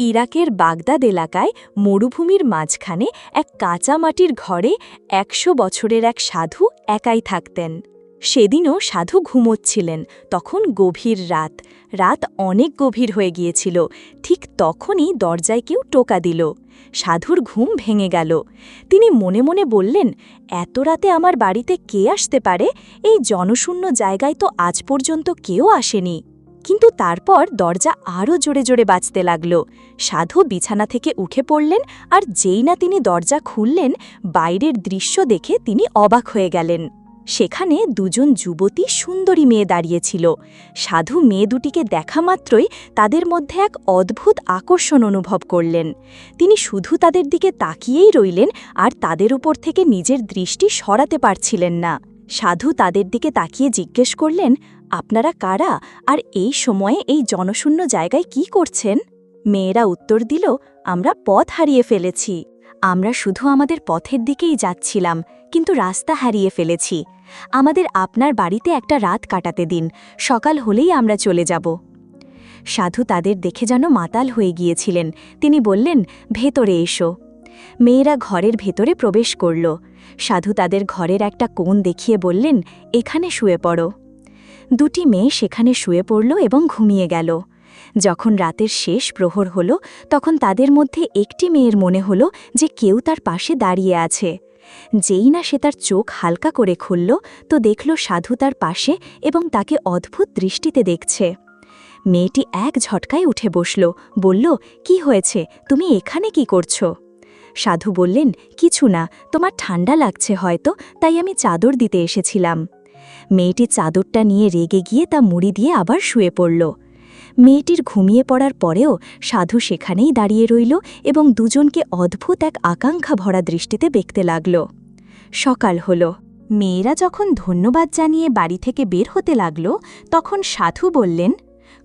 ইরাকের বাগদাদ এলাকায় মরুভূমির মাঝখানে এক কাঁচা মাটির ঘরে একশো বছরের এক সাধু একাই থাকতেন। সেদিনও সাধু ঘুমোচ্ছিলেন, তখন গভীর রাত। রাত অনেক গভীর হয়ে গিয়েছিল, ঠিক তখনই দরজায় কেউ টোকা দিল। সাধুর ঘুম ভেঙে গেল। তিনি মনে মনে বললেন, এত রাতে আমার বাড়িতে কে আসতে পারে? এই জনশূন্য জায়গায় তো আজ পর্যন্ত কেউ আসেনি। কিন্তু তারপর দরজা আরও জোরে জোরে বাঁচতে লাগল। সাধু বিছানা থেকে উঠে পড়লেন আর যেই না তিনি দরজা খুললেন, বাইরের দৃশ্য দেখে তিনি অবাক হয়ে গেলেন। সেখানে দুজন যুবতী সুন্দরী মেয়ে দাঁড়িয়েছিল। সাধু মেয়ে দুটিকে দেখা মাত্রই তাদের মধ্যে এক অদ্ভুত আকর্ষণ অনুভব করলেন। তিনি শুধু তাদের দিকে তাকিয়েই রইলেন আর তাদের উপর থেকে নিজের দৃষ্টি সরাতে পারছিলেন না। সাধু তাদের দিকে তাকিয়ে জিজ্ঞেস করলেন আপনারা কারা? আর এই সময়ে এই জনশূন্য জায়গায় কি করছেন? মেয়েরা উত্তর দিল, আমরা পথ হারিয়ে ফেলেছি। আমরা শুধু আমাদের পথের দিকেই যাচ্ছিলাম, কিন্তু রাস্তা হারিয়ে ফেলেছি। আমাদের আপনার বাড়িতে একটা রাত কাটাতে দিন, সকাল হলেই আমরা চলে যাব। সাধু তাদের দেখে যেন মাতাল হয়ে গিয়েছিলেন। তিনি বললেন, ভেতরে এসো। মেয়েরা ঘরের ভেতরে প্রবেশ করল। সাধু তাদের ঘরের একটা কোণ দেখিয়ে বললেন, এখানে শুয়ে পড়ো। দুটি মেয়ে সেখানে শুয়ে পড়ল এবং ঘুমিয়ে গেল। যখন রাতের শেষ প্রহর হল, তখন তাদের মধ্যে একটি মেয়ের মনে হল যে কেউ তার পাশে দাঁড়িয়ে আছে। যেই না সে তার চোখ হালকা করে খুলল, তো দেখল সাধু তার পাশে এবং তাকে অদ্ভুত দৃষ্টিতে দেখছে। মেয়েটি এক ঝটকায় উঠে বসল, বলল, কি হয়েছে? তুমি এখানে কি করছ? সাধু বললেন, কিছু না, তোমার ঠান্ডা লাগছে হয়তো, তাই আমি চাদর দিতে এসেছিলাম। মেয়েটি চাদরটা নিয়ে রেগে গিয়ে তা মুড়ি দিয়ে আবার শুয়ে পড়ল। মেয়েটির ঘুমিয়ে পড়ার পরেও সাধু সেখানেই দাঁড়িয়ে রইল এবং দুজনকে অদ্ভুত এক আকাঙ্ক্ষা ভরা দৃষ্টিতে দেখতে লাগল। সকাল হল। মেয়েরা যখন ধন্যবাদ জানিয়ে বাড়ি থেকে বের হতে লাগল, তখন সাধু বললেন,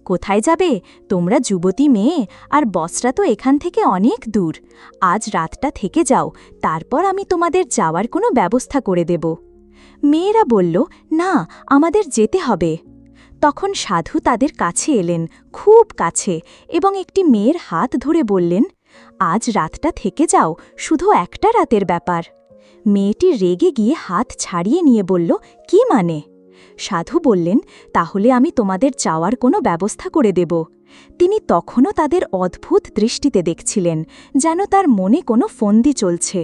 কোথায় যাবে? তোমরা যুবতী মেয়ে, আর বসরা তো এখান থেকে অনেক দূর। আজ রাতটা থেকে যাও, তারপর আমি তোমাদের যাওয়ার কোনো ব্যবস্থা করে দেব। মেয়েরা বলল, না, আমাদের যেতে হবে। তখন সাধু তাদের কাছে এলেন, খুব কাছে, এবং একটি মেয়ের হাত ধরে বললেন, আজ রাতটা থেকে যাও, শুধু একটা রাতের ব্যাপার। মেয়েটি রেগে গিয়ে হাত ছাড়িয়ে নিয়ে বলল, কি মানে? সাধু বললেন, তাহলে আমি তোমাদের যাওয়ার কোনো ব্যবস্থা করে দেব। তিনি তখনও তাদের অদ্ভুত দৃষ্টিতে দেখছিলেন, যেন তার মনে কোনো ফন্দি চলছে।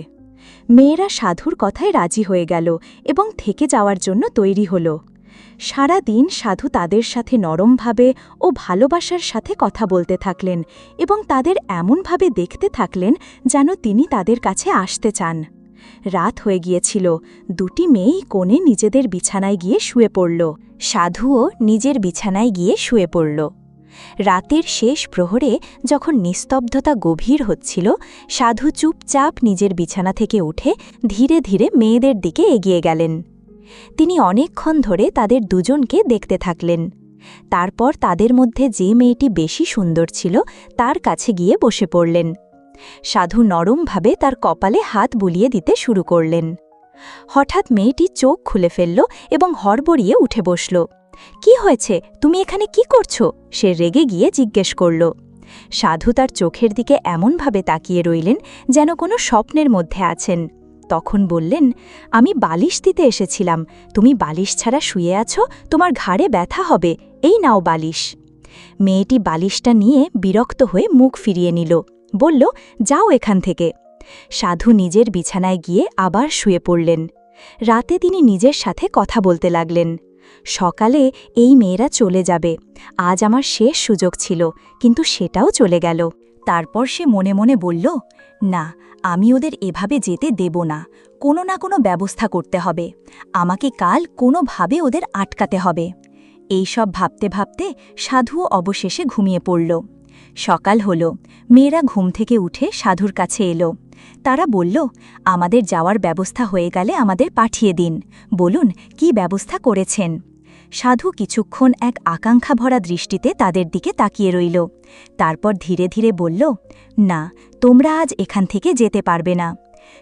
মেয়েরা সাধুর কথায় রাজি হয়ে গেল এবং থেকে যাওয়ার জন্য তৈরি হল। সারা দিন সাধু তাদের সাথে নরমভাবে ও ভালোবাসার সাথে কথা বলতে থাকলেন এবং তাদের এমনভাবে দেখতে থাকলেন যেন তিনি তাদের কাছে আসতে চান। রাত হয়ে গিয়েছিল। দুটি মেয়েই কোণে নিজেদের বিছানায় গিয়ে শুয়ে পড়ল। সাধুও নিজের বিছানায় গিয়ে শুয়ে পড়ল। রাতের শেষ প্রহরে যখন নিস্তব্ধতা গভীর হচ্ছিল, সাধু চুপচাপ নিজের বিছানা থেকে উঠে ধীরে ধীরে মেয়েদের দিকে এগিয়ে গেলেন। তিনি অনেকক্ষণ ধরে তাদের দুজনকে দেখতে থাকলেন। তারপর তাদের মধ্যে যে মেয়েটি বেশি সুন্দর ছিল, তার কাছে গিয়ে বসে পড়লেন। সাধু নরমভাবে তার কপালে হাত বুলিয়ে দিতে শুরু করলেন। হঠাৎ মেয়েটি চোখ খুলে ফেলল এবং হড়বড়িয়ে উঠে বসল। কি হয়েছে? তুমি এখানে কি করছ? সে রেগে গিয়ে জিজ্ঞেস করল। সাধু তার চোখের দিকে এমনভাবে তাকিয়ে রইলেন যেন কোনো স্বপ্নের মধ্যে আছেন। তখন বললেন, আমি বালিশ দিতে এসেছিলাম। তুমি বালিশ ছাড়া শুয়ে আছো, তোমার ঘাড়ে ব্যথা হবে। এই নাও বালিশ। মেয়েটি বালিশটা নিয়ে বিরক্ত হয়ে মুখ ফিরিয়ে নিল। বলল, যাও এখান থেকে। সাধু নিজের বিছানায় গিয়ে আবার শুয়ে পড়লেন। রাতে তিনি নিজের সাথে কথা বলতে লাগলেন। সকালে এই মেয়েরা চলে যাবে। আজ আমার শেষ সুযোগ ছিল, কিন্তু সেটাও চলে গেল। তারপর সে মনে মনে বলল, না, আমি ওদের এভাবে যেতে দেব না। কোনো না কোনো ব্যবস্থা করতে হবে। আমাকে কাল কোনোভাবে ওদের আটকাতে হবে। এইসব ভাবতে ভাবতে সাধুও অবশেষে ঘুমিয়ে পড়ল। সকাল হল। মেয়েরা ঘুম থেকে উঠে সাধুর কাছে এলো। তারা বলল, আমাদের যাওয়ার ব্যবস্থা হয়ে গেলে আমাদের পাঠিয়ে দিন। বলুন, কি ব্যবস্থা করেছেন? সাধু কিছুক্ষণ এক আকাঙ্ক্ষা ভরা দৃষ্টিতে তাদের দিকে তাকিয়ে রইল। তারপর ধীরে ধীরে বলল, না, তোমরা আজ এখান থেকে যেতে পারবে না।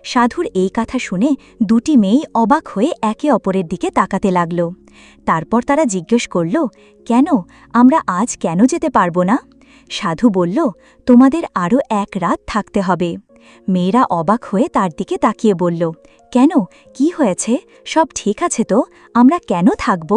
সাধুর এই কথা শুনে দুটি মেয়েই অবাক হয়ে একে অপরের দিকে তাকাতে লাগল। তারপর তারা জিজ্ঞেস করল, কেন? আমরা আজ কেন যেতে পারব না? সাধু বলল, তোমাদের আরও এক রাত থাকতে হবে। মেয়েরা অবাক হয়ে তার দিকে তাকিয়ে বলল, কেন? কি হয়েছে? সব ঠিক আছে তো? আমরা কেন থাকব?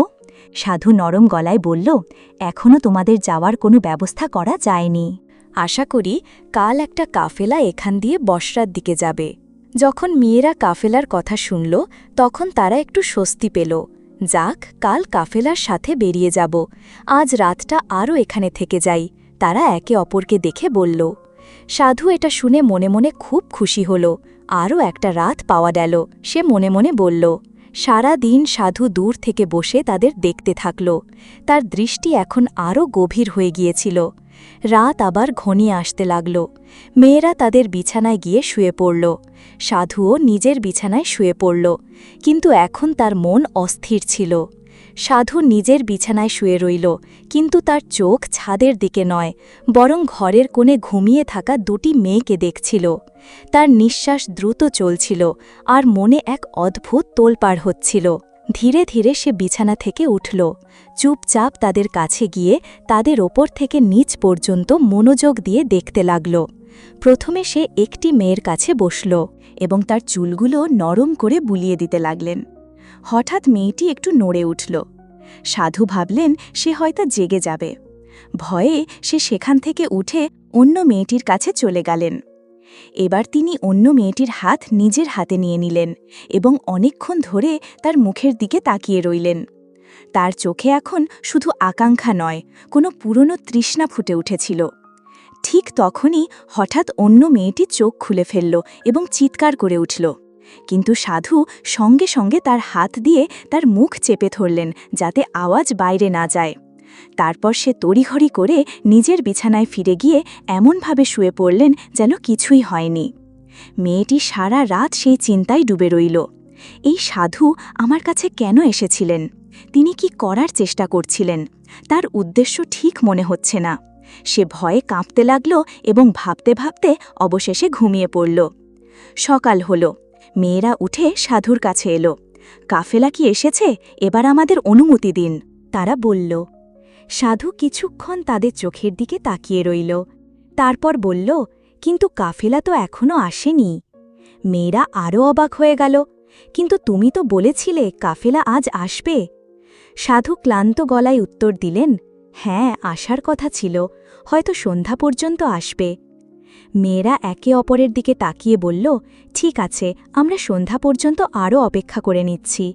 সাধু নরম গলায় বলল এখনও তোমাদের যাওয়ার কোনো ব্যবস্থা করা যায়নি। আশা করি কাল একটা কাফেলা এখান দিয়ে বসরার দিকে যাবে। যখন মেয়েরা কাফেলার কথা শুনল, তখন তারা একটু স্বস্তি পেল। যাক, কাল কাফেলার সাথে বেরিয়ে যাব। আজ রাতটা আরও এখানে থেকে যাই। তারা একে অপরকে দেখে বলল। সাধু এটা শুনে মনে মনে খুব খুশি হল। আরও একটা রাত পাওয়া গেল। সে মনে মনে বলল সারা দিন সাধু দূর থেকে বসে তাদের দেখতে থাকল। তার দৃষ্টি এখন আরও গভীর হয়ে গিয়েছিল। রাত আবার ঘনিয়ে আসতে লাগল। মেয়েরা তাদের বিছানায় গিয়ে শুয়ে পড়ল। সাধুও নিজের বিছানায় শুয়ে পড়ল। কিন্তু এখন তার মন অস্থির ছিল। সাধু নিজের বিছানায় শুয়ে রইল, কিন্তু তার চোখ ছাদের দিকে নয়, বরং ঘরের কোণে ঘুমিয়ে থাকা দুটি মেয়েকে দেখছিল। তার নিঃশ্বাস দ্রুত চলছিল আর মনে এক অদ্ভুত তোলপাড় হচ্ছিল। ধীরে ধীরে সে বিছানা থেকে উঠল, চুপচাপ তাদের কাছে গিয়ে তাদের ওপর থেকে নিচ পর্যন্ত মনোযোগ দিয়ে দেখতে লাগল। প্রথমে সে একটি মেয়ের কাছে বসল এবং তার চুলগুলো নরম করে বুলিয়ে দিতে লাগলেন। হঠাৎ মেয়েটি একটু নড়ে উঠল। সাধু ভাবলেন, সে হয়তো জেগে যাবে। ভয়ে সে সেখান থেকে উঠে অন্য মেয়েটির কাছে চলে গেলেন। এবার তিনি অন্য মেয়েটির হাত নিজের হাতে নিয়ে নিলেন এবং অনেকক্ষণ ধরে তার মুখের দিকে তাকিয়ে রইলেন। তার চোখে এখন শুধু আকাঙ্ক্ষা নয়, কোনো পুরনো তৃষ্ণা ফুটে উঠেছিল। ঠিক তখনই হঠাৎ অন্য মেয়েটি চোখ খুলে ফেলল এবং চিৎকার করে উঠল। কিন্তু সাধু সঙ্গে সঙ্গে তার হাত দিয়ে তার মুখ চেপে ধরলেন যাতে আওয়াজ বাইরে না যায়। তারপর সে তড়িঘড়ি করে নিজের বিছানায় ফিরে গিয়ে এমনভাবে শুয়ে পড়লেন যেন কিছুই হয়নি। মেয়েটি সারা রাত সেই চিন্তায় ডুবে রইল। এই সাধু আমার কাছে কেন এসেছিলেন? তিনি কি করার চেষ্টা করছিলেন? তার উদ্দেশ্য ঠিক মনে হচ্ছে না। সে ভয়ে কাঁপতে লাগল এবং ভাবতে ভাবতে অবশেষে ঘুমিয়ে পড়ল। সকাল হল। মেয়েরা উঠে সাধুর কাছে এলো। কাফেলা কি এসেছে? এবার আমাদের অনুমতি দিন। তারা বলল, সাধু কিছুক্ষণ তাদের চোখের দিকে তাকিয়ে রইল। তারপর বলল, কিন্তু কাফেলা তো এখনও আসেনি। মেয়েরা আরও অবাক হয়ে গেল। কিন্তু তুমি তো বলেছিলে কাফেলা আজ আসবে। সাধু ক্লান্ত গলায় উত্তর দিলেন হ্যাঁ আসার কথা ছিল। হয়তো সন্ধ্যা পর্যন্ত আসবে। মেয়েরা একে অপরের দিকে তাকিয়ে বলল, ঠিক আছে, আমরা সন্ধ্যা পর্যন্ত আরও অপেক্ষা করে নিচ্ছি।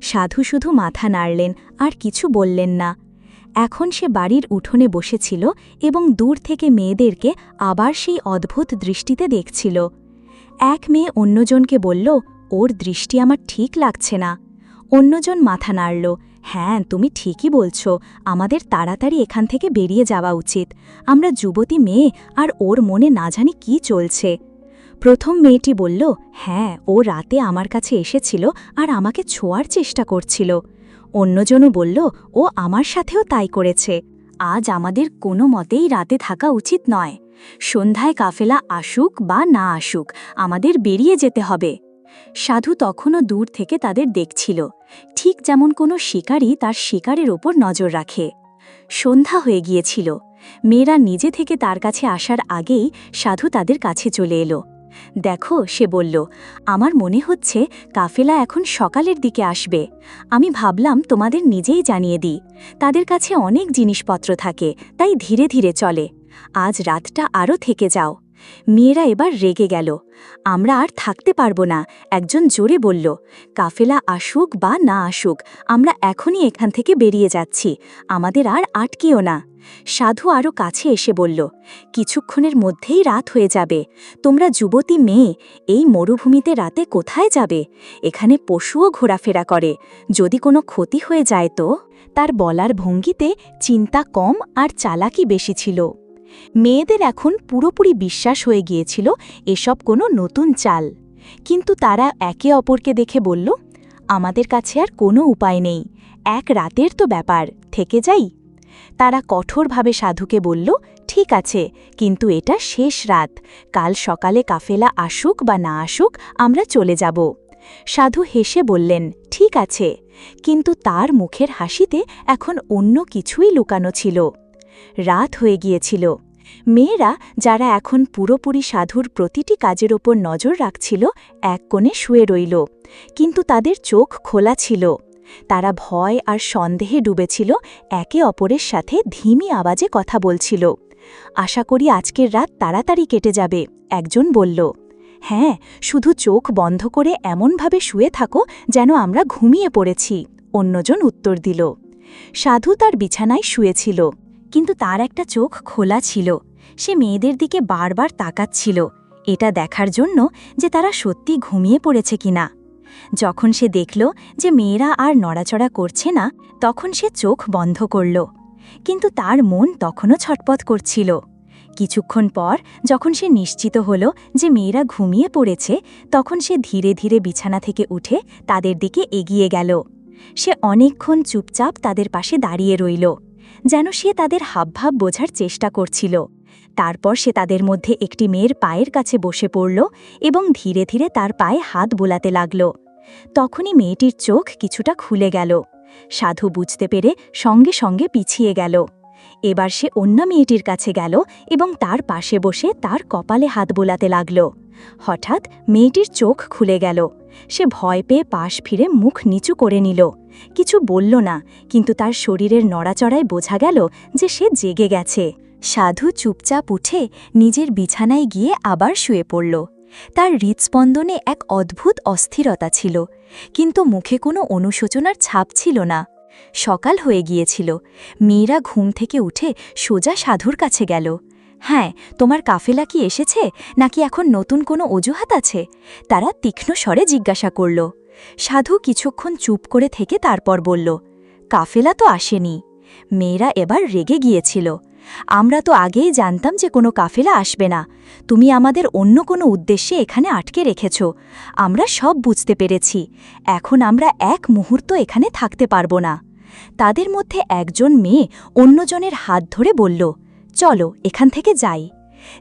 সাধু শুধু মাথা নাড়লেন, আর কিছু বললেন না। এখন সে বাড়ির উঠোনে বসেছিল এবং দূর থেকে মেয়েদেরকে আবার সেই অদ্ভুত দৃষ্টিতে দেখছিল। এক মেয়ে অন্যজনকে বলল, ওর দৃষ্টি আমার ঠিক লাগছে না। অন্যজন মাথা নাড়ল হ্যাঁ তুমি ঠিকই বলছো। আমাদের তাড়াতাড়ি এখান থেকে বেরিয়ে যাওয়া উচিত। আমরা যুবতী মেয়ে, আর ওর মনে না জানি কি চলছে। প্রথম মেয়েটি বলল হ্যাঁ ও রাতে আমার কাছে এসেছিল আর আমাকে ছোঁয়ার চেষ্টা করছিল। অন্যজনও বলল, ও আমার সাথেও তাই করেছে। আজ আমাদের কোনো মতেই রাতে থাকা উচিত নয়। সন্ধ্যায় কাফেলা আসুক বা না আসুক, আমাদের বেরিয়ে যেতে হবে। সাধু তখনও দূর থেকে তাদের দেখছিল, ঠিক যেমন কোনো শিকারী তার শিকারের ওপর নজর রাখে। সন্ধ্যা হয়ে গিয়েছিল, মেয়েরা নিজে থেকে তার কাছে আসার আগেই সাধু তাদের কাছে চলে এলো। দেখো, সে বলল, আমার মনে হচ্ছে কাফেলা এখন সকালের দিকে আসবে। আমি ভাবলাম তোমাদের নিজেই জানিয়ে দিই। তাদের কাছে অনেক জিনিসপত্র থাকে, তাই ধীরে ধীরে চলে। আজ রাতটা আরও থেকে যাও। মেয়েরা এবার রেগে গেল। আমরা আর থাকতে পারব না, একজন জোরে বলল, কাফেলা আসুক বা না আসুক, আমরা এখনই এখান থেকে বেরিয়ে যাচ্ছি, আমাদের আর আটকেও না। সাধু আরও কাছে এসে বলল, কিছুক্ষণের মধ্যেই রাত হয়ে যাবে, তোমরা যুবতী মেয়ে, এই মরুভূমিতে রাতে কোথায় যাবে? এখানে পশুও ঘোরাফেরা করে, যদি কোনো ক্ষতি হয়ে যায় তো? তার বলার ভঙ্গিতে চিন্তা কম আর চালাকি বেশি ছিল। মেয়েদের এখন পুরোপুরি বিশ্বাস হয়ে গিয়েছিল এসব কোনো নতুন চাল। কিন্তু তারা একে অপরকে দেখে বলল, আমাদের কাছে আর কোনো উপায় নেই, এক রাতের তো ব্যাপার, থেকে যাই? তারা কঠোরভাবে সাধুকে বলল, ঠিক আছে, কিন্তু এটা শেষ রাত, কাল সকালে কাফেলা আসুক বা না আসুক, আমরা চলে যাব। সাধু হেসে বললেন, ঠিক আছে। কিন্তু তার মুখের হাসিতে এখন অন্য কিছুই লুকানো ছিল। রাত হয়ে গিয়েছিল। মেয়েরা যারা এখন পুরোপুরি সাধুর প্রতিটি কাজের ওপর নজর রাখছিল, এক কোণে শুয়ে রইল। কিন্তু তাদের চোখ খোলা ছিল। তারা ভয় আর সন্দেহে ডুবেছিল, একে অপরের সাথে ধিমি আওয়াজে কথা বলছিল। আশা করি আজকের রাত তাড়াতাড়ি কেটে যাবে, একজন বলল। হ্যাঁ শুধু চোখ বন্ধ করে এমনভাবে শুয়ে থাকো যেন আমরা ঘুমিয়ে পড়েছি, অন্যজন উত্তর দিল। সাধু তার বিছানায় শুয়েছিল। কিন্তু তার একটা চোখ খোলা ছিল। সে মেয়েদের দিকে বারবার তাকাচ্ছিল। এটা দেখার জন্য যে তারা সত্যি ঘুমিয়ে পড়েছে কিনা। যখন সে দেখল যে মেয়েরা আর নড়াচড়া করছে না, তখন সে চোখ বন্ধ করল। কিন্তু তার মন তখনও ছটপট করছিল। কিছুক্ষণ পর যখন সে নিশ্চিত হল যে মেয়েরা ঘুমিয়ে পড়েছে, তখন সে ধীরে ধীরে বিছানা থেকে উঠে তাদের দিকে এগিয়ে গেল। সে অনেকক্ষণ চুপচাপ তাদের পাশে দাঁড়িয়ে রইল। যেন সে তাদের হাবভাব বোঝার চেষ্টা করছিল। তারপর সে তাদের মধ্যে একটি মেয়ের পায়ের কাছে বসে পড়ল এবং ধীরে ধীরে তার পায়ে হাত বোলাতে লাগল। তখনই মেয়েটির চোখ কিছুটা খুলে গেল। সাধু বুঝতে পেরে সঙ্গে সঙ্গে পিছিয়ে গেল। এবার সে অন্য মেয়েটির কাছে গেল এবং তার পাশে বসে তার কপালে হাত বোলাতে লাগল। হঠাৎ মেয়েটির চোখ খুলে গেল। সে ভয় পেয়ে পাশ ফিরে মুখ নিচু করে নিল। কিছু বলল না, কিন্তু তার শরীরের নড়াচড়ায় বোঝা গেল যে সে জেগে গেছে। সাধু চুপচাপ উঠে নিজের বিছানায় গিয়ে আবার শুয়ে পড়ল। তার হৃৎস্পন্দনে এক অদ্ভুত অস্থিরতা ছিল, কিন্তু মুখে কোনো অনুশোচনার ছাপ ছিল না। সকাল হয়ে গিয়েছিল। মেয়েরা ঘুম থেকে উঠে সোজা সাধুর কাছে গেল। হ্যাঁ তোমার কাফেলা কি এসেছে? নাকি এখন নতুন কোনো অজুহাত আছে? তারা তীক্ষ্ণ স্বরে জিজ্ঞাসা করল। সাধু কিছুক্ষণ চুপ করে থেকে তারপর বলল, কাফেলা তো আসেনি। মেয়েরা এবার রেগে গিয়েছিল। আমরা তো আগেই জানতাম যে কোনো কাফেলা আসবে না। তুমি আমাদের অন্য কোনো উদ্দেশ্যে এখানে আটকে রেখেছ। আমরা সব বুঝতে পেরেছি। এখন আমরা এক মুহূর্ত এখানে থাকতে পারব না। তাদের মধ্যে একজন মেয়ে অন্যজনের হাত ধরে বলল চলো, এখান থেকে যাই।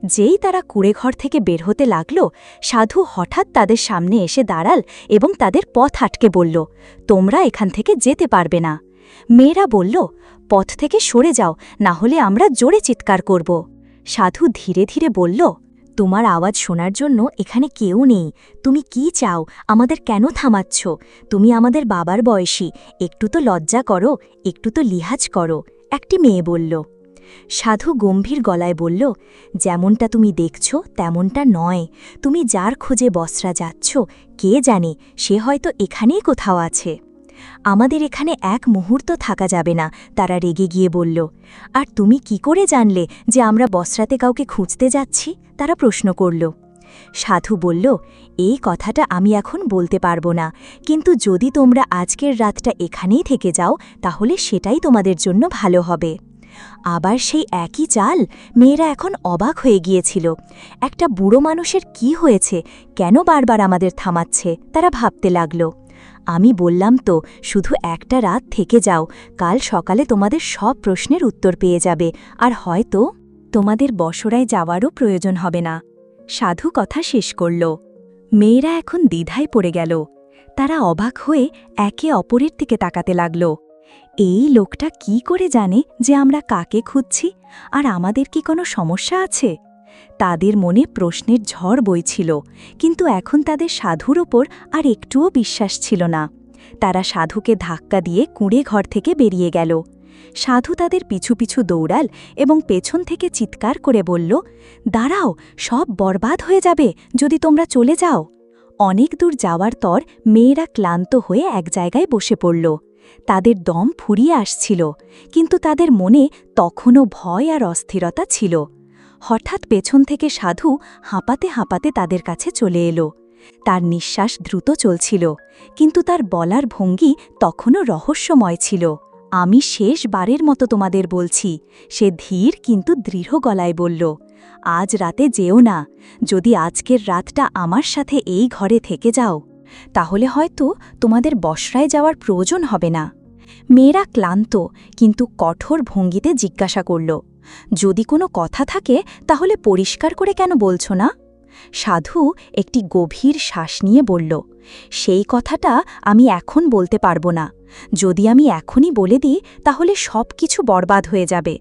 যেই তারা কুড়েঘর থেকে বের হতে লাগল, সাধু হঠাৎ তাদের সামনে এসে দাঁড়াল এবং তাদের পথ আটকে বলল, তোমরা এখান থেকে যেতে পারবে না। মেয়েরা বলল, পথ থেকে সরে যাও, না হলে আমরা জোরে চিৎকার করব। সাধু ধীরে ধীরে বলল, তোমার আওয়াজ শোনার জন্য এখানে কেউ নেই। তুমি কি চাও? আমাদের কেন থামাচ্ছ? তুমি আমাদের বাবার বয়সী। একটু তো লজ্জা করো, একটু তো লিহাজ করো, একটি মেয়ে বলল। সাধু গম্ভীর গলায় বলল, যেমনটা তুমি দেখছ, তেমনটা নয়। তুমি যার খোঁজে বসরা যাচ্ছ, কে জানে, সে হয়তো এখানেই কোথাও আছে। আমাদের এখানে এক মুহূর্ত থাকা যাবে না, তারা রেগে গিয়ে বলল। আর তুমি কি করে জানলে যে আমরা বসরাতে কাউকে খুঁজতে যাচ্ছি? তারা প্রশ্ন করল। সাধু বলল, এই কথাটা আমি এখন বলতে পারব না। কিন্তু যদি তোমরা আজকের রাতটা এখানেই থেকে যাও, তাহলে সেটাই তোমাদের জন্য ভালো হবে। আবার সেই একই চাল মেয়েরা এখন অবাক হয়ে গিয়েছিল। একটা বুড়ো মানুষের কি হয়েছে? কেন বারবার আমাদের থামাচ্ছে? তারা ভাবতে লাগল। আমি বললাম তো, শুধু একটা রাত থেকে যাও, কাল সকালে তোমাদের সব প্রশ্নের উত্তর পেয়ে যাবে, আর হয়তো তোমাদের বসরায় যাওয়ারও প্রয়োজন হবে না। সাধু কথা শেষ করল। মেয়েরা এখন দ্বিধায় পড়ে গেল। তারা অবাক হয়ে একে অপরের দিকে তাকাতে লাগল। এই লোকটা কি করে জানে যে আমরা কাকে খুঁজছি? আর আমাদের কি কোনো সমস্যা আছে? তাদের মনে প্রশ্নের ঝড় বইছিল, কিন্তু এখন তাদের সাধুর ওপর আর একটুও বিশ্বাস ছিল না। তারা সাধুকে ধাক্কা দিয়ে কুঁড়ে ঘর থেকে বেরিয়ে গেল। সাধু তাদের পিছু পিছু দৌড়াল এবং পেছন থেকে চিৎকার করে বলল, দাঁড়াও, সব বরবাদ হয়ে যাবে, যদি তোমরা চলে যাও। অনেক দূর যাওয়ার তর মেয়েরা ক্লান্ত হয়ে এক জায়গায় বসে পড়ল। তাদের দম ফুরিয়ে আসছিল, কিন্তু তাদের মনে তখনও ভয় আর অস্থিরতা ছিল। হঠাৎ পেছন থেকে সাধু হাঁপাতে হাঁপাতে তাদের কাছে চলে এলো। তার নিঃশ্বাস দ্রুত চলছিল, কিন্তু তার বলার ভঙ্গি তখনও রহস্যময় ছিল। আমি শেষবারের মতো তোমাদের বলছি সে ধীর কিন্তু দৃঢ় গলায় বলল। আজ রাতে যেও না, যদি আজকের রাতটা আমার সাথে এই ঘরে থেকে যাও। তাহলে হয়তো তোমাদের বসরায় যাওয়ার প্রয়োজন হবে না। মেয়েরা ক্লান্ত, কিন্তু কঠোর ভঙ্গিতে জিজ্ঞাসা করল, যদি কোনো কথা থাকে, তাহলে পরিষ্কার করে কেন বলছ না? সাধু একটি গভীর শ্বাস নিয়ে বলল, সেই কথাটা আমি এখন বলতে পারব না। যদি আমি এখনই বলে দিই, তাহলে সব কিছু বরবাদ হয়ে যাবে।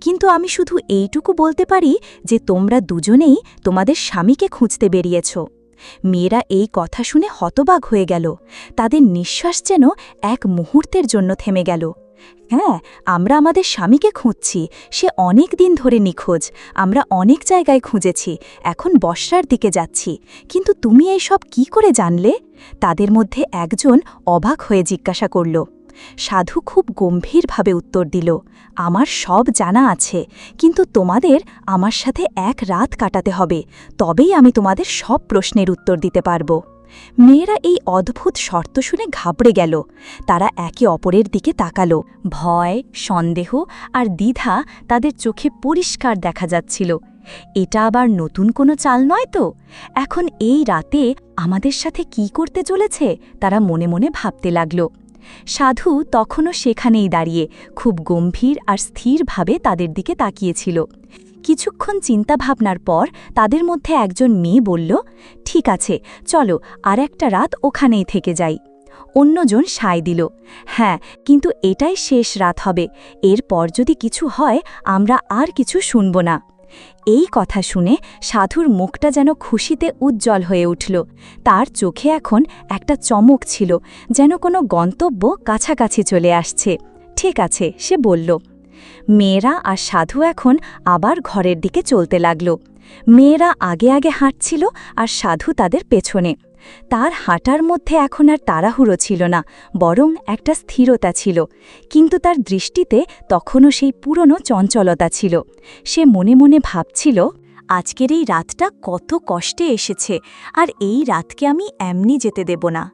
কিন্তু আমি শুধু এইটুকু বলতে পারি যে তোমরা দুজনেই তোমাদের স্বামীকে খুঁজতে বেরিয়েছ। মেয়েরা এই কথা শুনে হতবাক হয়ে গেল। তাদের নিঃশ্বাস যেন এক মুহূর্তের জন্য থেমে গেল। হ্যাঁ আমরা আমাদের স্বামীকে খুঁজছি। সে অনেক দিন ধরে নিখোঁজ। আমরা অনেক জায়গায় খুঁজেছি। এখন বর্ষার দিকে যাচ্ছি। কিন্তু তুমি এই সব কি করে জানলে? তাদের মধ্যে একজন অবাক হয়ে জিজ্ঞাসা করল। সাধু খুব গম্ভীরভাবে উত্তর দিল, আমার সব জানা আছে, কিন্তু তোমাদের আমার সাথে এক রাত কাটাতে হবে, তবেই আমি তোমাদের সব প্রশ্নের উত্তর দিতে পারব। মেয়েরা এই অদ্ভুত শর্ত শুনে ঘাবড়ে গেল। তারা একে অপরের দিকে তাকালো। ভয়, সন্দেহ আর দ্বিধা তাদের চোখে পরিষ্কার দেখা যাচ্ছিল। এটা আবার নতুন কোনো চাল নয় তো? এখন এই রাতে আমাদের সাথে কি করতে চলেছে? তারা মনে মনে ভাবতে লাগল। সাধু তখনও সেখানেই দাঁড়িয়ে খুব গম্ভীর আর স্থিরভাবে তাদের দিকে তাকিয়েছিল। কিছুক্ষণ চিন্তাভাবনার পর তাদের মধ্যে একজন মেয়ে বলল, ঠিক আছে, চলো আর একটা রাত ওখানেই থেকে যাই। অন্যজন সায় দিল হ্যাঁ কিন্তু এটাই শেষ রাত হবে। এরপর যদি কিছু হয়, আমরা আর কিছু শুনব না। এই কথা শুনে সাধুর মুখটা যেন খুশিতে উজ্জ্বল হয়ে উঠল। তার চোখে এখন একটা চমক ছিল, যেন কোনো গন্তব্য কাছাকাছি চলে আসছে। ঠিক আছে, সে বলল। মেয়েরা আর সাধু এখন আবার ঘরের দিকে চলতে লাগল। মেয়েরা আগে আগে হাঁটছিল আর সাধু তাদের পেছনে। তার হাঁটার মধ্যে এখন আর তাড়াহুড়ো ছিল না, বরং একটা স্থিরতা ছিল। কিন্তু তার দৃষ্টিতে তখনও সেই পুরনো চঞ্চলতা ছিল। সে মনে মনে ভাবছিল, আজকের এই রাতটা কত কষ্টে এসেছে, আর এই রাতকে আমি এমনি যেতে দেব না।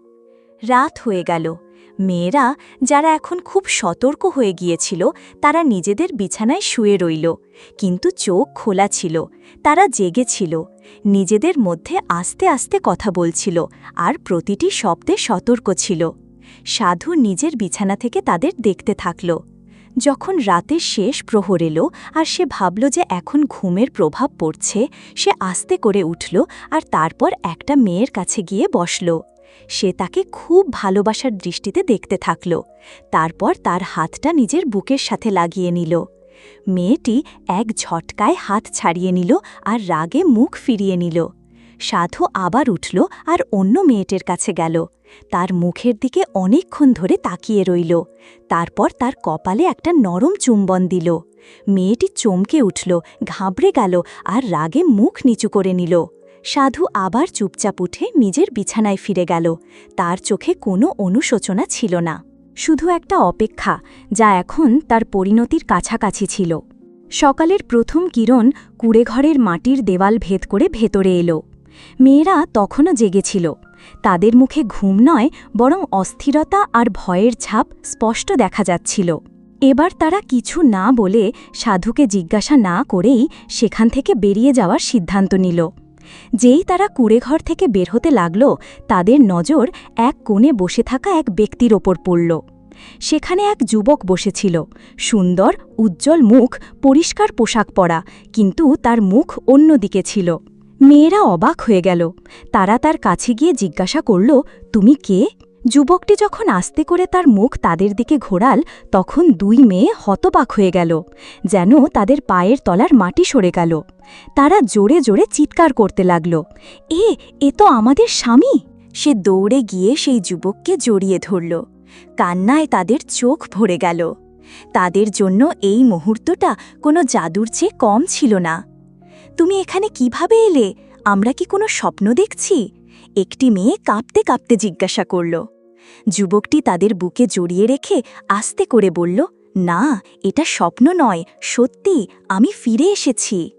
রাত হয়ে গেল। মেয়েরা, যারা এখন খুব সতর্ক হয়ে গিয়েছিল, তারা নিজেদের বিছানায় শুয়ে রইল। কিন্তু চোখ খোলা ছিল, তারা জেগেছিল। নিজেদের মধ্যে আস্তে আস্তে কথা বলছিল আর প্রতিটি শব্দে সতর্ক ছিল। সাধু নিজের বিছানা থেকে তাদের দেখতে থাকল। যখন রাতের শেষ প্রহর এলো আর সে ভাবল যে এখন ঘুমের প্রভাব পড়ছে, সে আস্তে করে উঠল আর তারপর একটা মেয়ের কাছে গিয়ে বসল। সে তাকে খুব ভালোবাসার দৃষ্টিতে দেখতে থাকল। তারপর তার হাতটা নিজের বুকের সাথে লাগিয়ে নিল। মেয়েটি এক ঝটকায় হাত ছাড়িয়ে নিল আর রাগে মুখ ফিরিয়ে নিল। সাধু আবার উঠল আর অন্য মেয়েটের কাছে গেল। তার মুখের দিকে অনেকক্ষণ ধরে তাকিয়ে রইল। তারপর তার কপালে একটা নরম চুম্বন দিল। মেয়েটি চমকে উঠল, ঘাবড়ে গেল আর রাগে মুখ নিচু করে নিল। সাধু আবার চুপচাপ উঠে নিজের বিছানায় ফিরে গেল। তার চোখে কোনো অনুশোচনা ছিল না। শুধু একটা অপেক্ষা, যা এখন তার পরিণতির কাছাকাছি ছিল। সকালের প্রথম কিরণ কুড়েঘরের মাটির দেওয়াল ভেদ করে ভেতরে এলো। মেয়েরা তখনও জেগেছিল। তাদের মুখে ঘুম নয়, বরং অস্থিরতা আর ভয়ের ছাপ স্পষ্ট দেখা যাচ্ছিল। এবার তারা কিছু না বলে সাধুকে জিজ্ঞাসা না করেই সেখান থেকে বেরিয়ে যাওয়ার সিদ্ধান্ত নিল। যেই তারা কুড়েঘর থেকে বের হতে লাগল, তাদের নজর এক কোণে বসে থাকা এক ব্যক্তির ওপর পড়ল। সেখানে এক যুবক বসেছিল। সুন্দর, উজ্জ্বল মুখ, পরিষ্কার পোশাক পরা, কিন্তু তার মুখ অন্যদিকে ছিল। মেয়েরা অবাক হয়ে গেল। তারা তার কাছে গিয়ে জিজ্ঞাসা করল, তুমি কে? যুবকটি যখন আস্তে করে তার মুখ তাদের দিকে ঘোরাল, তখন দুই মেয়ে হতবাক হয়ে গেল, যেন তাদের পায়ের তলার মাটি সরে গেল। তারা জোরে জোরে চিৎকার করতে লাগল, এ এ তো আমাদের স্বামী! সে দৌড়ে গিয়ে সেই যুবককে জড়িয়ে ধরল। কান্নায় তাদের চোখ ভরে গেল। তাদের জন্য এই মুহূর্তটা কোনো জাদুর চেয়ে কম ছিল না। তুমি এখানে কীভাবে এলে? আমরা কি কোনো স্বপ্ন দেখছি? একটি মেয়ে কাঁপতে কাঁপতে জিজ্ঞাসা করল। যুবকটি তাদের বুকে জড়িয়ে রেখে আস্তে করে বলল, না, এটা স্বপ্ন নয়, সত্যি, আমি ফিরে এসেছি।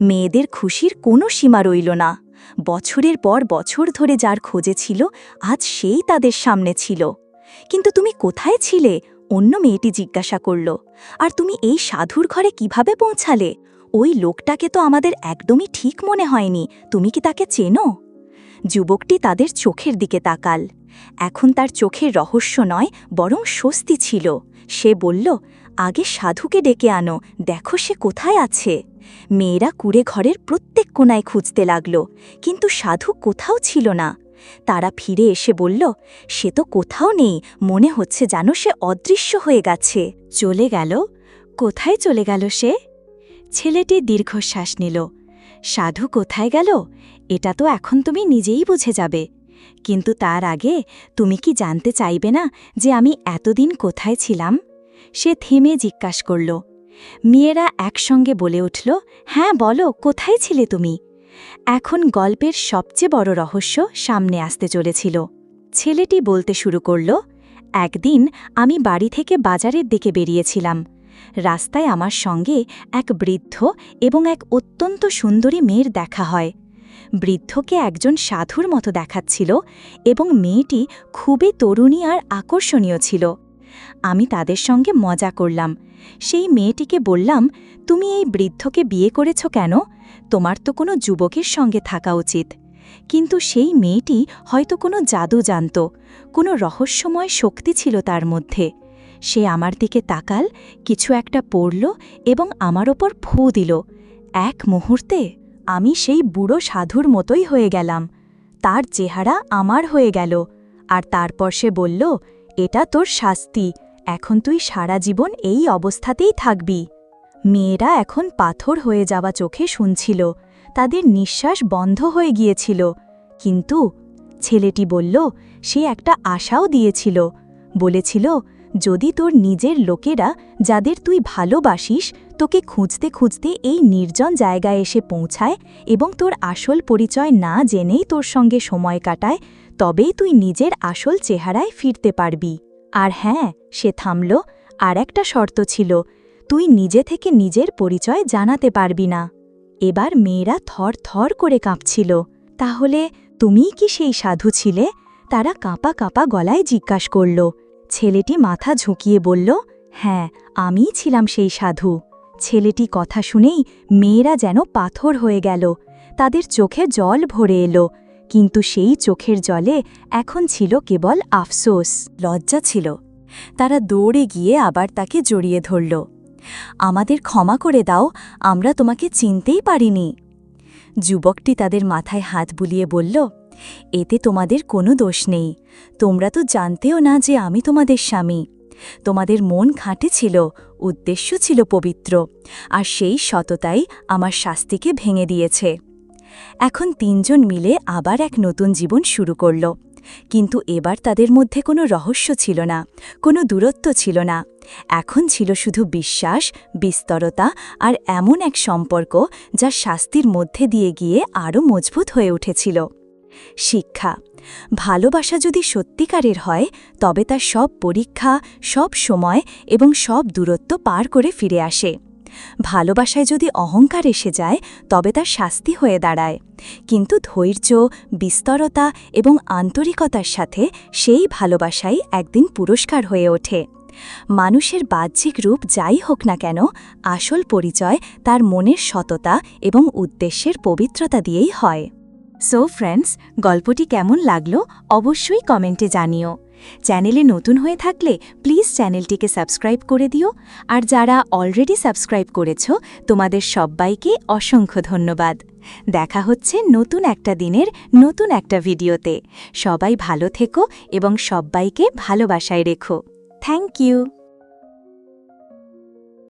মেয়েদের খুশির কোনো সীমা রইল না। বছরের পর বছর ধরে যার খোঁজে ছিল, আজ সেই তাদের সামনে ছিল। কিন্তু তুমি কোথায় ছিলে? অন্য মেয়েটি জিজ্ঞাসা করল। আর তুমি এই সাধুর ঘরে কীভাবে পৌঁছালে? ওই লোকটাকে তো আমাদের একদমই ঠিক মনে হয়নি। তুমি কি তাকে চেনো? যুবকটি তাদের চোখের দিকে তাকাল। এখন তার চোখের রহস্য নয়, বরং স্বস্তি ছিল। সে বলল, আগে সাধুকে ডেকে আনো, দেখো সে কোথায় আছে। মেয়েরা কুড়ে ঘরের প্রত্যেক কোনায় খুঁজতে লাগল। কিন্তু সাধু কোথাও ছিল না। তারা ফিরে এসে বলল, সে তো কোথাও নেই, মনে হচ্ছে যেন সে অদৃশ্য হয়ে গেছে। চলে গেল? কোথায় চলে গেল সে? ছেলেটি দীর্ঘশ্বাস নিল। সাধু কোথায় গেল? এটা তো এখন তুমি নিজেই বুঝে যাবে। কিন্তু তার আগে তুমি কি জানতে চাইবে না যে আমি এতদিন কোথায় ছিলাম? সে থেমে জিজ্ঞাস করল। মেয়েরা একসঙ্গে বলে উঠল হ্যাঁ বলো, কোথায় ছিলে তুমি? এখন গল্পের সবচেয়ে বড় রহস্য সামনে আসতে চলেছিল। ছেলেটি বলতে শুরু করল, একদিন আমি বাড়ি থেকে বাজারের দিকে বেরিয়েছিলাম। রাস্তায় আমার সঙ্গে এক বৃদ্ধ এবং এক অত্যন্ত সুন্দরী মেয়ের দেখা হয়। বৃদ্ধকে একজন সাধুর মতো দেখাচ্ছিল এবং মেয়েটি খুবই তরুণী আর আকর্ষণীয় ছিল। আমি তাদের সঙ্গে মজা করলাম। সেই মেয়েটিকে বললাম, তুমি এই বৃদ্ধকে বিয়ে করেছ কেন? তোমার তো কোনো যুবকের সঙ্গে থাকা উচিত। কিন্তু সেই মেয়েটি হয়তো কোনো জাদু জানত, কোনো রহস্যময় শক্তি ছিল তার মধ্যে। সে আমার দিকে তাকাল, কিছু একটা পড়ল এবং আমার ওপর ফু দিল। এক মুহূর্তে আমি সেই বুড়ো সাধুর মতোই হয়ে গেলাম। তার চেহারা আমার হয়ে গেল। আর তারপর সে বলল, এটা তোর শাস্তি। এখন তুই সারা জীবন এই অবস্থাতেই থাকবি। মেয়েরা এখন পাথর হয়ে যাওয়া চোখে শুনছিল, তাদের নিঃশ্বাস বন্ধ হয়ে গিয়েছিল। কিন্তু ছেলেটি বলল, সে একটা আশাও দিয়েছিল। বলেছিল, যদি তোর নিজের লোকেরা যাদের তুই ভালোবাসিস, তোকে খুঁজতে খুঁজতে এই নির্জন জায়গায় এসে পৌঁছায় এবং তোর আসল পরিচয় না জেনেই তোর সঙ্গে সময় কাটায়, তবেই তুই নিজের আসল চেহারায় ফিরতে পারবি। আর হ্যাঁ সে থামল, আর একটা শর্ত ছিল, তুই নিজে থেকে নিজের পরিচয় জানাতে পারবি না। এবার মেয়েরা থর থর করে কাঁপছিল। তাহলে তুমিই কি সেই সাধু ছিলে? তারা কাঁপা কাঁপা গলায় জিজ্ঞাস করল। ছেলেটি মাথা ঝুঁকিয়ে বলল হ্যাঁ আমিই ছিলাম সেই সাধু। ছেলেটি কথা শুনেই মেয়েরা যেন পাথর হয়ে গেল। তাদের চোখে জল ভরে এলো। কিন্তু সেই চোখের জলে এখন ছিল কেবল আফসোস, লজ্জা ছিল। তারা দৌড়ে গিয়ে আবার তাকে জড়িয়ে ধরল। আমাদের ক্ষমা করে দাও, আমরা তোমাকে চিনতেই পারিনি। যুবকটি তাদের মাথায় হাত বুলিয়ে বলল, এতে তোমাদের কোনো দোষ নেই। তোমরা তো জানতেও না যে আমি তোমাদের স্বামী। তোমাদের মন খাঁটে ছিল, উদ্দেশ্য ছিল পবিত্র, আর সেই সততাই আমার শাস্তিকে ভেঙে দিয়েছে। এখন তিনজন মিলে আবার এক নতুন জীবন শুরু করল। কিন্তু এবার তাদের মধ্যে কোনো রহস্য ছিল না, কোনো দূরত্ব ছিল না। এখন ছিল শুধু বিশ্বাস, বিস্তরতা আর এমন এক সম্পর্ক যা শাস্তির মধ্যে দিয়ে গিয়ে আরও মজবুত হয়ে উঠেছিল। শিক্ষা। ভালোবাসা যদি সত্যিকারের হয়, তবে তা সব পরীক্ষা, সব সময় এবং সব দূরত্ব পার করে ফিরে আসে। ভালোবাসায় যদি অহংকার এসে যায়, তবে তার শাস্তি হয়ে দাঁড়ায়। কিন্তু ধৈর্য, বিস্তরতা এবং আন্তরিকতার সাথে সেই ভালোবাসাই একদিন পুরস্কার হয়ে ওঠে। মানুষের বাহ্যিক রূপ যাই হোক না কেন, আসল পরিচয় তার মনের সততা এবং উদ্দেশ্যের পবিত্রতা দিয়েই হয়। সো ফ্রেন্ডস গল্পটি কেমন লাগল অবশ্যই কমেন্টে জানিও। চ্যানেলে নতুন হয়ে থাকলে প্লিজ চ্যানেলটিকে সাবস্ক্রাইব করে দিও। আর যারা অলরেডি সাবস্ক্রাইব করেছ, তোমাদের সবাইকে অসংখ্য ধন্যবাদ। দেখা হচ্ছে নতুন একটা দিনের নতুন একটা ভিডিওতে। সবাই ভালো থেকো এবং সবাইকে ভালোবাসায় রেখো। Thank you.